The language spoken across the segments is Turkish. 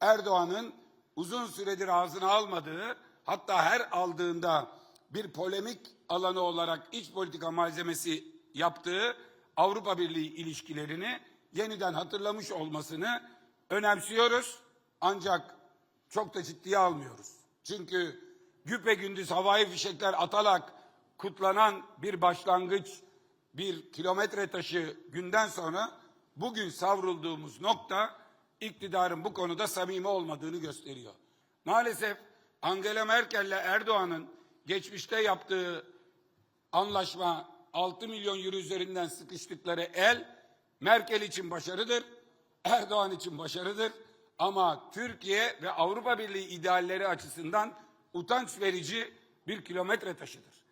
Erdoğan'ın uzun süredir ağzına almadığı hatta her aldığında bir polemik alanı olarak iç politika malzemesi yaptığı Avrupa Birliği ilişkilerini yeniden hatırlamış olmasını önemsiyoruz. Ancak çok da ciddiye almıyoruz. Çünkü güpe gündüz havai fişekler atarak kutlanan bir başlangıç, bir kilometre taşı günden sonra bugün savrulduğumuz nokta iktidarın bu konuda samimi olmadığını gösteriyor. Maalesef Angela Merkel ile Erdoğan'ın geçmişte yaptığı anlaşma 6 milyon euro üzerinden sıkıştıkları el Merkel için başarıdır, Erdoğan için başarıdır ama Türkiye ve Avrupa Birliği idealleri açısından utanç verici bir kilometre taşıdır.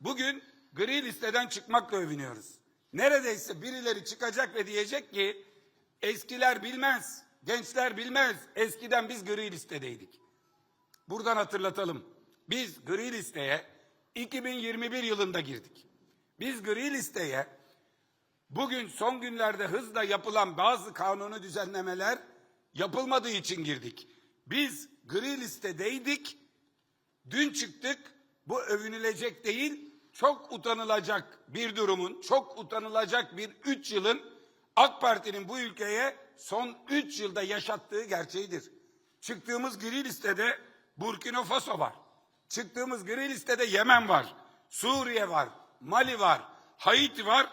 Bugün gri listeden çıkmakla övünüyoruz. Neredeyse birileri çıkacak ve diyecek ki eskiler bilmez, gençler bilmez. Eskiden biz gri listedeydik. Buradan hatırlatalım. Biz gri listeye 2021 yılında girdik. Biz gri listeye bugün son günlerde hızla yapılan bazı kanunu düzenlemeler yapılmadığı için girdik. Biz gri listedeydik. Dün çıktık. Bu övünülecek değil, çok utanılacak bir durumun, çok utanılacak bir üç yılın AK Parti'nin bu ülkeye son üç yılda yaşattığı gerçeğidir. Çıktığımız gri listede Burkina Faso var. Çıktığımız gri listede Yemen var. Suriye var. Mali var. Haiti var.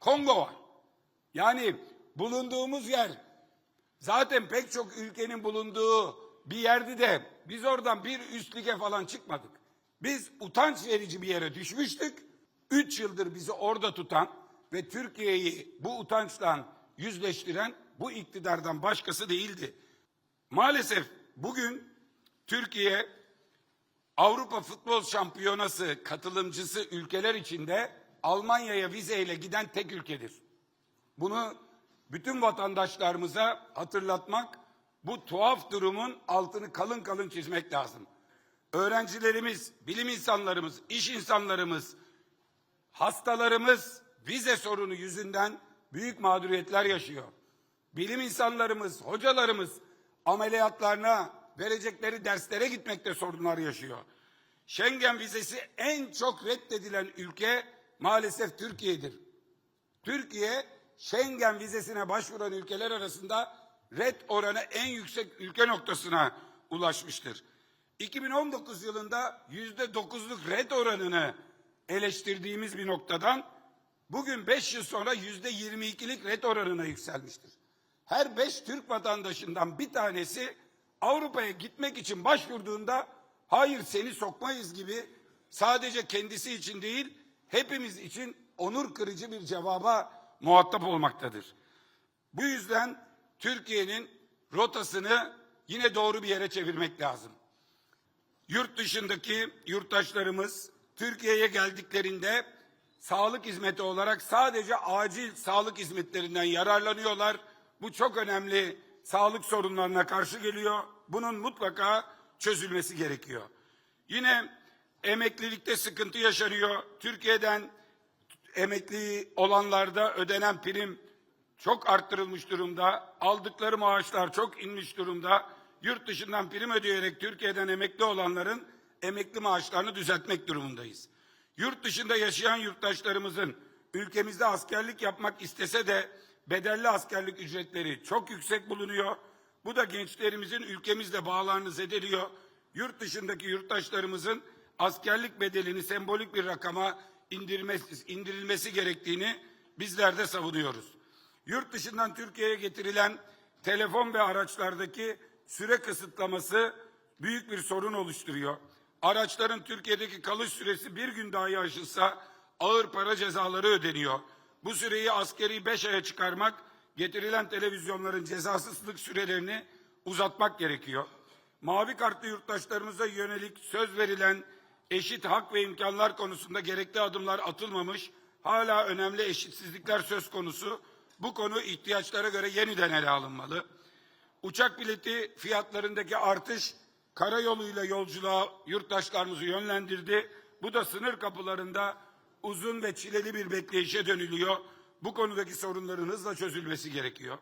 Kongo var. Yani bulunduğumuz yer zaten pek çok ülkenin bulunduğu bir yerdi de biz oradan bir üst lige falan çıkmadık. Biz utanç verici bir yere düşmüştük. Üç yıldır bizi orada tutan ve Türkiye'yi bu utançtan yüzleştiren bu iktidardan başkası değildi. Maalesef bugün Türkiye Avrupa Futbol Şampiyonası katılımcısı ülkeler içinde Almanya'ya vizeyle giden tek ülkedir. Bunu bütün vatandaşlarımıza hatırlatmak, bu tuhaf durumun altını kalın kalın çizmek lazım. Öğrencilerimiz, bilim insanlarımız, iş insanlarımız, hastalarımız vize sorunu yüzünden büyük mağduriyetler yaşıyor. Bilim insanlarımız, hocalarımız ameliyatlarına, verecekleri derslere gitmekte sorunlar yaşıyor. Schengen vizesi en çok reddedilen ülke maalesef Türkiye'dir. Türkiye Schengen vizesine başvuran ülkeler arasında red oranı en yüksek ülke noktasına ulaşmıştır. 2019 yılında yüzde dokuzluk red oranını eleştirdiğimiz bir noktadan bugün beş yıl sonra yüzde yirmi ikilik red oranına yükselmiştir. Her beş Türk vatandaşından bir tanesi Avrupa'ya gitmek için başvurduğunda hayır seni sokmayız gibi sadece kendisi için değil hepimiz için onur kırıcı bir cevaba muhatap olmaktadır. Bu yüzden Türkiye'nin rotasını yine doğru bir yere çevirmek lazım. Yurt dışındaki yurttaşlarımız Türkiye'ye geldiklerinde sağlık hizmeti olarak sadece acil sağlık hizmetlerinden yararlanıyorlar. Bu çok önemli sağlık sorunlarına karşı geliyor. Bunun mutlaka çözülmesi gerekiyor. Yine emeklilikte sıkıntı yaşanıyor. Türkiye'den emekli olanlarda ödenen prim çok arttırılmış durumda. Aldıkları maaşlar çok inmiş durumda. Yurt dışından prim ödeyerek Türkiye'den emekli olanların emekli maaşlarını düzeltmek durumundayız. Yurt dışında yaşayan yurttaşlarımızın ülkemizde askerlik yapmak istese de bedelli askerlik ücretleri çok yüksek bulunuyor. Bu da gençlerimizin ülkemizle bağlarını zedeliyor. Yurt dışındaki yurttaşlarımızın askerlik bedelini sembolik bir rakama indirmesi, indirilmesi gerektiğini bizler de savunuyoruz. Yurt dışından Türkiye'ye getirilen telefon ve araçlardaki süre kısıtlaması büyük bir sorun oluşturuyor. Araçların Türkiye'deki kalış süresi bir gün dahi aşılsa ağır para cezaları ödeniyor. Bu süreyi askeri beş aya çıkarmak, getirilen televizyonların cezasızlık sürelerini uzatmak gerekiyor. Mavi kartlı yurttaşlarımıza yönelik söz verilen eşit hak ve imkanlar konusunda gerekli adımlar atılmamış, hala önemli eşitsizlikler söz konusu. Bu konu ihtiyaçlara göre yeniden ele alınmalı. Uçak bileti fiyatlarındaki artış karayoluyla yolculuğa yurttaşlarımızı yönlendirdi. Bu da sınır kapılarında uzun ve çileli bir bekleyişe dönülüyor. Bu konudaki sorunların hızla çözülmesi gerekiyor.